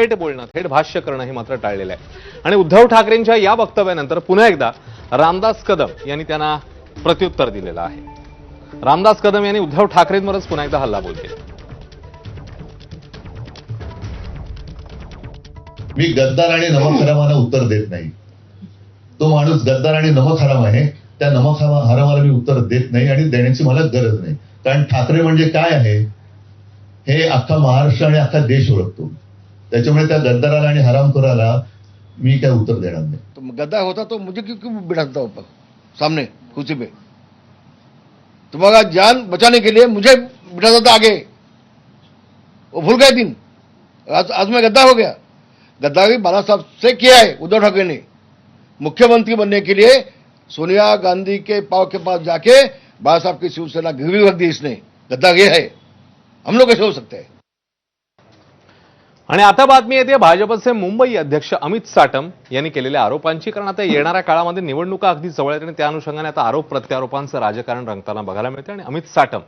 थेट बोलणं थेट भाष्य करणं हे मात्र टाळलेलं आहे. आणि उद्धव ठाकरेंच्या या वक्तव्यानंतर पुन्हा एकदा रामदास कदम यांनी त्यांना प्रत्युत्तर दिलेलं आहे. रामदास कदम यांनी उद्धव ठाकरेंवरच पुन्हा एकदा हल्लाबोल केला. मी गद्दार आणि नमक हरामाला उत्तर देत नाही. तो माणूस गद्दार आणि नमक हराम आहे त्या नमक हरामाला मी उत्तर देत नाही आणि देण्याची मला गरज नाही. कारण ठाकरे म्हणजे काय आहे? हे अख्खा महाराष्ट्र आणि अख्खा देश ओळखतो. त्याच्यामुळे त्या गद्दाराला आणि हरामखोराला मी काय उत्तर देणार नाही. तो गद्दा होता तो मुझे क्यों क्यों बिठाता था सामने कुर्सी पे. तुम्हारा जान बचाने के लिए मुझे बिठाता था आगे। वो भूल गए दिन। आज आज मैं गद्दा हो गया। गद्दारी बाला साहब से किया है उद्धव ठाकरे ने। मुख्यमंत्री बनने के लिए सोनिया गांधी के पाव के पास जाके बाला साहब की शिवसेना गिरवी रख दी इसने। गद्दार ये है। हम लोग कैसे हो सकते हैं? आणि आता बातमी येते भाजपचे मुंबई अध्यक्ष अमित साटम यांनी केलेल्या आरोपांची कारण आता येणाऱ्या काळामध्ये निवडणुका अगदी जवळ आहेत आणि त्या अनुषंगाने आता आरोप प्रत्यारोपांचं राजकारण रंगताना बघायला मिळते आणि अमित साटम